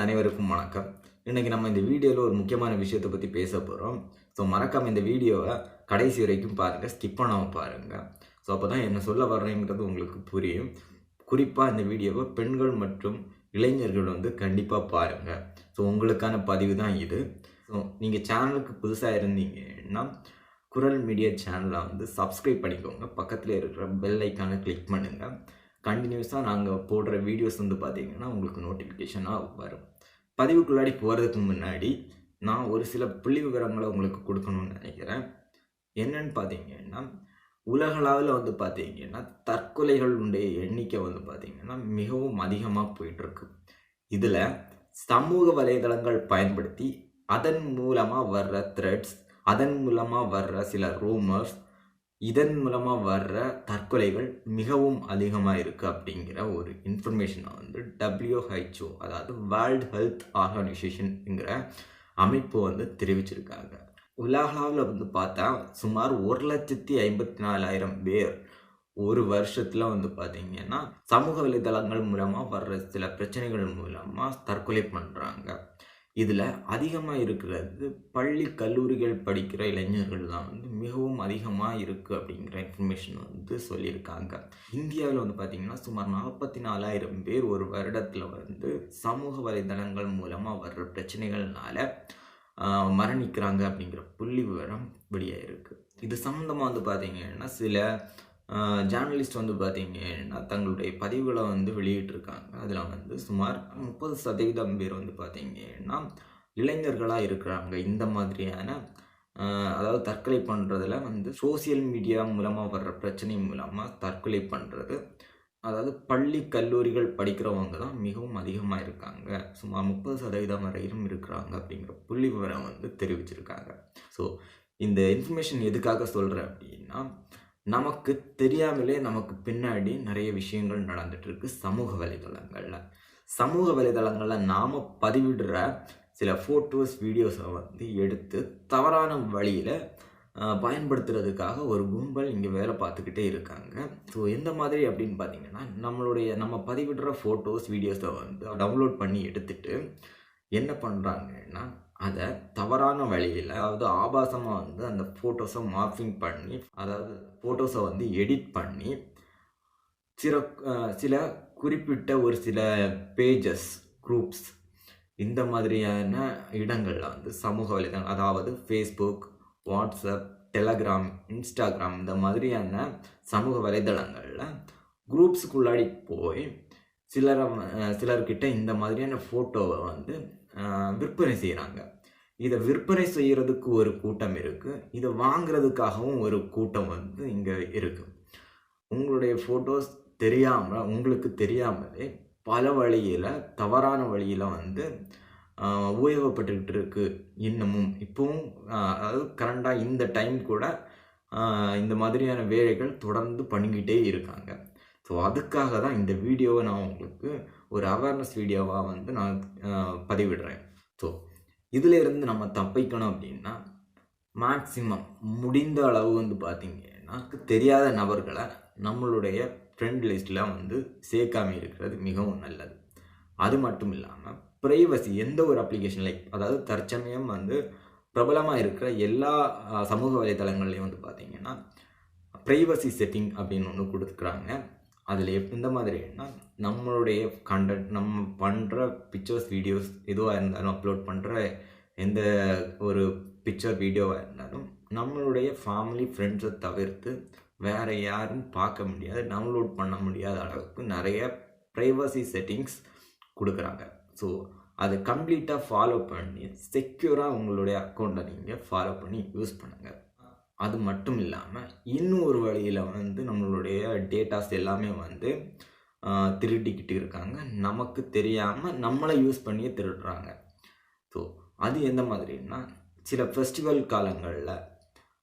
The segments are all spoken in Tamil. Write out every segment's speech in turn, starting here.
வணக்கம். இன்னைக்கு நம்ம இந்த வீடியோவில் ஒரு முக்கியமான விஷயத்தை பற்றி பேச போகிறோம் ஸோ மறக்காமல் இந்த வீடியோவை கடைசி வரைக்கும் பாருங்கள் ஸ்கிப் பண்ணாமல் பாருங்கள் ஸோ அப்போ தான் என்ன சொல்ல வர்றேங்கிறது உங்களுக்கு புரியும். குறிப்பாக இந்த வீடியோவை பெண்கள் மற்றும் இளைஞர்கள் வந்து கண்டிப்பாக பாருங்கள் ஸோ உங்களுக்கான பதிவு தான் இது. ஸோ நீங்கள் சேனலுக்கு புதுசாக இருந்தீங்கன்னா குரல் மீடியா சேனலை வந்து சப்ஸ்கிரைப் பண்ணிக்கோங்க. பக்கத்தில் இருக்கிற பெல் ஐக்கானை கிளிக் பண்ணுங்கள் கண்டினியூஸாக நாங்கள் போடுற வீடியோஸ் வந்து பார்த்தீங்கன்னா உங்களுக்கு நோட்டிஃபிகேஷனாக வரும். பதிவுக்குள்ளாடி போகிறதுக்கு முன்னாடி நான் ஒரு சில புள்ளி விவரங்களை உங்களுக்கு கொடுக்கணும்னு நினைக்கிறேன். என்னன்னு பார்த்தீங்கன்னா உலகளாவில் வந்து பார்த்தீங்கன்னா தற்கொலைகளுடைய எண்ணிக்கை வந்து பார்த்திங்கன்னா மிகவும் அதிகமாக போயிட்டுருக்கு. இதில் சமூக வலைதளங்கள் பயன்படுத்தி அதன் மூலமாக வர்ற த்ரெட்ஸ் அதன் மூலமாக வர்ற சில ரூமர்ஸ் இதன் மூலமாக வர்ற தற்கொலைகள் மிகவும் அதிகமாக இருக்குது அப்படிங்கிற ஒரு இன்ஃபர்மேஷனை வந்து டபிள்யூஹெச்ஓ அதாவது வேர்ல்ட் ஹெல்த் ஆர்கனைசேஷன்ங்கிற அமைப்பு வந்து தெரிவிச்சிருக்காங்க. உலகளாவில் வந்து பார்த்தா சுமார் ஒரு லட்சத்தி ஐம்பத்தி நாலாயிரம் பேர் ஒரு வருஷத்தில் வந்து பார்த்திங்கன்னா சமூக வலைதளங்கள் மூலமாக வர்ற சில பிரச்சனைகள் மூலமாக தற்கொலை பண்ணுறாங்க இதில் அதிகமாக இருக்கிறது பள்ளி கல்லூரிகள் படிக்கிற இளைஞர்கள் தான் வந்து மிகவும் அதிகமாக இருக்குது அப்படிங்கிற இன்ஃபர்மேஷன் வந்து சொல்லியிருக்காங்க. இந்தியாவில் வந்து பார்த்திங்கன்னா சுமார் நாற்பத்தி நாலாயிரம் பேர் ஒரு வருடத்தில் வந்து சமூக வலைதளங்கள் மூலமாக வர்ற பிரச்சனைகள்னால மரணிக்கிறாங்க அப்படிங்கிற புள்ளி விவரம் வெளியாக இருக்குது இது சம்மந்தமாக வந்து பார்த்திங்கன்னா சில ஜேர்னலிஸ்ட் வந்து பார்த்திங்கன்னா தங்களுடைய பதிவுகளை வந்து வெளியிட்டிருக்காங்க. அதில் வந்து சுமார் முப்பது சதவீதம் பேர் வந்து பார்த்திங்கன்னா இளைஞர்களாக இருக்கிறாங்க. இந்த மாதிரியான அதாவது தற்கொலை பண்ணுறதுல வந்து சோசியல் மீடியா மூலமாக வர்ற பிரச்சனை மூலமாக தற்கொலை பண்ணுறது அதாவது பள்ளி கல்லூரிகள் படிக்கிறவங்க தான் மிகவும் அதிகமாக இருக்காங்க. சுமார் முப்பது சதவீதம் வரையிலும் இருக்கிறாங்க அப்படிங்கிற புள்ளி விவரம் வந்து தெரிவிச்சிருக்காங்க. ஸோ இந்த இன்ஃபர்மேஷன் எதுக்காக சொல்கிறேன் அப்படின்னா நமக்கு தெரியாமலே நமக்கு பின்னாடி நிறைய விஷயங்கள் நடந்துட்டு சமூக வலைதளங்களில். சமூக வலைதளங்களில் நாம் பதிவிடுற சில ஃபோட்டோஸ் வீடியோஸை வந்து எடுத்து தவறான வழியில் பயன்படுத்துறதுக்காக ஒரு கும்பல் இங்கே வேலை பார்த்துக்கிட்டே இருக்காங்க. ஸோ எந்த மாதிரி அப்படின்னு பார்த்தீங்கன்னா நம்மளுடைய நம்ம பதிவிடுற ஃபோட்டோஸ் வீடியோஸை வந்து டவுன்லோட் பண்ணி எடுத்துட்டு என்ன பண்ணுறாங்கன்னா அதை தவறான வழியில் அதாவது ஆபாசமாக வந்து அந்த ஃபோட்டோஸை மார்ஃபிங் பண்ணி அதாவது ஃபோட்டோஸை வந்து எடிட் பண்ணி சில சில குறிப்பிட்ட ஒரு சில பேஜஸ் குரூப்ஸ் இந்த மாதிரியான இடங்களில் வந்து சமூக வலைதளம் அதாவது ஃபேஸ்புக் வாட்ஸ்அப் டெலகிராம் இன்ஸ்டாகிராம் இந்த மாதிரியான சமூக வலைதளங்களில் குரூப்ஸுக்குள்ளாடி போய் சிலரை சிலர்கிட்ட இந்த மாதிரியான ஃபோட்டோவை வந்து விற்பனை செய்கிறாங்க இதை விற்பனை செய்கிறதுக்கு ஒரு கூட்டம் இருக்குது இதை வாங்குறதுக்காகவும் ஒரு கூட்டம் வந்து இங்கே இருக்குது உங்களுடைய ஃபோட்டோஸ் தெரியாமல் உங்களுக்கு தெரியாமலே பல வழியில் தவறான வழியில் வந்து உபயோகப்பட்டுக்கிட்டு இருக்குது இன்னமும். இப்போவும் அதாவது கரண்டாக இந்த டைம் கூட இந்த மாதிரியான வேலைகள் தொடர்ந்து பண்ணிக்கிட்டே இருக்காங்க. ஸோ அதுக்காக தான் இந்த வீடியோவை நான் உங்களுக்கு ஒரு அவேர்னஸ் வீடியோவாக வந்து நான் பதிவிடுறேன். ஸோ இதிலேருந்து நம்ம தப்பிக்கணும் அப்படின்னா மேக்ஸிமம் முடிந்த அளவு வந்து பார்த்திங்கன்னா தெரியாத நபர்களை நம்மளுடைய ஃப்ரெண்ட் லிஸ்ட்டில் வந்து சேர்க்காம இருக்கிறது மிகவும் நல்லது. அது மட்டும் இல்லாமல் ப்ரைவசி எந்த ஒரு அப்ளிகேஷன் லைக் அதாவது தற்சமயம் வந்து பிரபலமாக இருக்கிற எல்லா சமூக வலைதளங்கள்லையும் வந்து பார்த்திங்கன்னா ப்ரைவசி செட்டிங் அப்படின்னு ஒன்று கொடுத்துக்கிறாங்க அதில் எந்த மாதிரின்னா நம்மளுடைய கண்டென்ட் நம்ம பண்ணுற பிக்சர்ஸ் வீடியோஸ் எதுவாக இருந்தாலும் அப்லோட் பண்ணுற எந்த ஒரு பிக்சர் வீடியோவாக இருந்தாலும் நம்மளுடைய ஃபேமிலி ஃப்ரெண்ட்ஸை தவிர்த்து வேறு யாரும் பார்க்க முடியாது டவுன்லோட் பண்ண முடியாத அளவுக்கு நிறைய ப்ரைவசி செட்டிங்ஸ் கொடுக்குறாங்க. ஸோ அதை கம்ப்ளீட்டாக ஃபாலோ பண்ணி செக்யூராக உங்களுடைய அக்கௌண்ட்டை நீங்கள் ஃபாலோ பண்ணி யூஸ் பண்ணுங்கள் அது மட்டும் இல்லாமல் இன்னும் ஒரு வழியில் வந்து நம்மளுடைய டேட்டாஸ் எல்லாமே வந்து திருடிக்கிட்டு இருக்காங்க. நமக்கு தெரியாமல் நம்மளை யூஸ் பண்ணியே திருடுறாங்க. ஸோ அது எந்த மாதிரின்னா சில ஃபெஸ்டிவல் காலங்களில்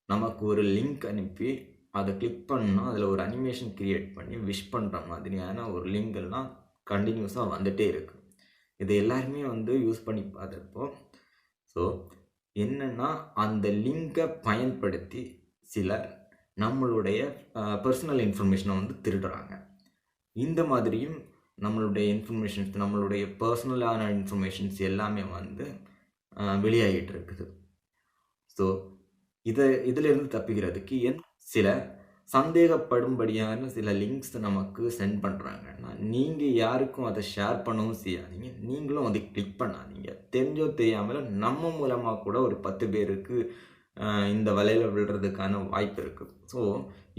நமக்கு ஒரு லிங்க் அனுப்பி அதை கிளிக் பண்ணால் அதில் ஒரு அனிமேஷன் க்ரியேட் பண்ணி விஷ் பண்ணுற மாதிரியான ஒரு லிங்க் எல்லாம் கண்டினியூஸாக வந்துகிட்டே இருக்குது இது எல்லாருமே வந்து யூஸ் பண்ணி பார்த்துருப்போம். ஸோ என்னென்னா அந்த லிங்கை பயன்படுத்தி சிலர் நம்மளுடைய பர்சனல் இன்ஃபர்மேஷனை வந்து திருடுறாங்க. இந்த மாதிரியும் நம்மளுடைய இன்ஃபர்மேஷன்ஸ் நம்மளுடைய பர்சனலான இன்ஃபர்மேஷன்ஸ் எல்லாமே வந்து வெளியாகிட்டு இருக்குது. ஸோ இதை இதிலிருந்து தப்பிக்கிறதுக்கு என் சில சந்தேகப்படும்படியான சில லிங்க்ஸ் நமக்கு சென்ட் பண்ணுறாங்கன்னா நீங்கள் யாருக்கும் அதை ஷேர் பண்ணவும் செய்யாதீங்க. நீங்களும் அதை கிளிக் பண்ணாதீங்க. தெரிஞ்சோ தெரியாமலோ நம்ம மூலமாக கூட ஒரு பத்து பேருக்கு இந்த வலையில் விழுறதுக்கான வாய்ப்பு இருக்குது ஸோ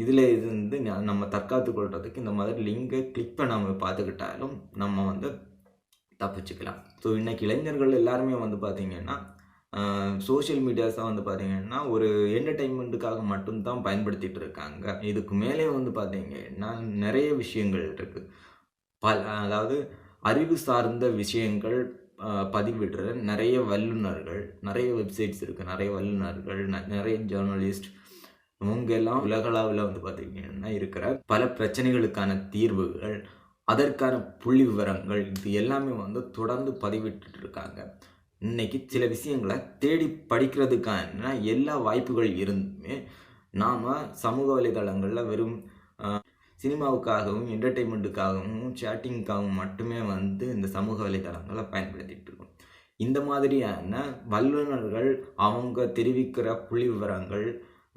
இதில் இருந்து வந்து நம்ம தற்காத்து கொள்றதுக்கு இந்த மாதிரி லிங்கை கிளிக் பண்ணாமல் பார்த்துக்கிட்டாலும் நம்ம வந்து தப்பிச்சுக்கலாம். ஸோ இன்றைக்கி இளைஞர்கள் எல்லாருமே வந்து பார்த்திங்கன்னா சோஷியல் மீடியாஸாக வந்து பார்த்திங்கன்னா ஒரு என்டர்டெயின்மெண்ட்டுக்காக மட்டும்தான் பயன்படுத்திகிட்டு இருக்காங்க இதுக்கு மேலே வந்து பார்த்திங்கன்னா நிறைய விஷயங்கள் இருக்குது பல அதாவது அறிவு சார்ந்த விஷயங்கள் பதிவிடுற நிறைய வல்லுநர்கள் நிறைய வெப்சைட்ஸ் இருக்குது நிறைய வல்லுநர்கள் ந- நிறைய ஜேர்னலிஸ்ட் இவங்க எல்லாம் உலகளாவில் வந்து பார்த்திங்கன்னா இருக்கிற பல பிரச்சனைகளுக்கான தீர்வுகள் அதற்கான புள்ளி விவரங்கள் இது எல்லாமே வந்து தொடர்ந்து பதிவிட்டுட்டு இருக்காங்க இன்னைக்கு சில விஷயங்களை தேடி படிக்கிறதுக்கான எல்லா வாய்ப்புகள் இருந்துமே நாம் சமூக வலைதளங்களில் வெறும் சினிமாவுக்காகவும் என்டர்டெயின்மெண்ட்டுக்காகவும் சேட்டிங்க்காகவும் மட்டுமே வந்து இந்த சமூக வலைதளங்களை பயன்படுத்திகிட்டு இருக்கோம். இந்த மாதிரியான வல்லுநர்கள் அவங்க தெரிவிக்கிற புள்ளி விவரங்கள்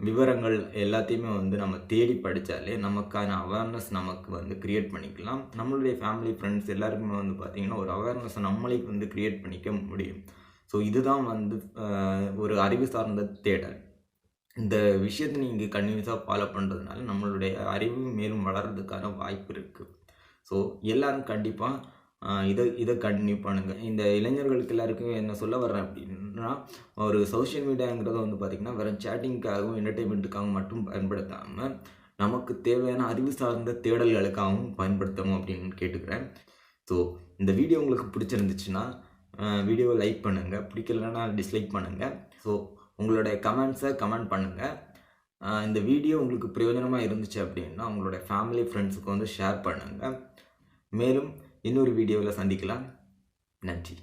விவரங்கள் எல்லாத்தையுமே வந்து நம்ம தேடி படித்தாலே நமக்கான அவேர்னஸ் நமக்கு வந்து க்ரியேட் பண்ணிக்கலாம். நம்மளுடைய ஃபேமிலி ஃப்ரெண்ட்ஸ் எல்லாருக்குமே வந்து பார்த்திங்கன்னா ஒரு அவேர்னஸை நம்மளே வந்து க்ரியேட் பண்ணிக்க முடியும். ஸோ இதுதான் வந்து ஒரு அறிவு சார்ந்த தேடல். இந்த விஷயத்தை நீங்கள் கண்டினியூஸாக ஃபாலோ பண்ணுறதுனால நம்மளுடைய அறிவு மேலும் வளர்கிறதுக்கான வாய்ப்பு இருக்குது ஸோ எல்லோரும் கண்டிப்பாக இதை இதை கண்டினியூ பண்ணுங்கள் இந்த இளைஞர்களுக்கு எல்லாருக்கும் என்ன சொல்ல வர்றேன் அப்படின்னா ஒரு சோஷியல் மீடியாங்கிறத வந்து பார்த்திங்கன்னா வெறும் சேட்டிங்க்காகவும் என்டர்டெயின்மெண்ட்டுக்காகவும் மட்டும் பயன்படுத்தாமல் நமக்கு தேவையான அறிவு சார்ந்த தேடல்களுக்காகவும் பயன்படுத்தணும் அப்படின்னு கேட்டுக்கிறேன். ஸோ இந்த வீடியோ உங்களுக்கு பிடிச்சிருந்துச்சுன்னா வீடியோவை லைக் பண்ணுங்கள் பிடிக்கலன்னா டிஸ்லைக் பண்ணுங்கள் ஸோ உங்களுடைய கமெண்ட்ஸை கமெண்ட் பண்ணுங்கள் இந்த வீடியோ உங்களுக்கு பிரயோஜனமாக இருந்துச்சு அப்படின்னா உங்களுடைய ஃபேமிலி ஃப்ரெண்ட்ஸுக்கு வந்து ஷேர் பண்ணுங்கள் மேலும் இன்னொரு வீடியோவில் சந்திக்கலாம். நன்றி.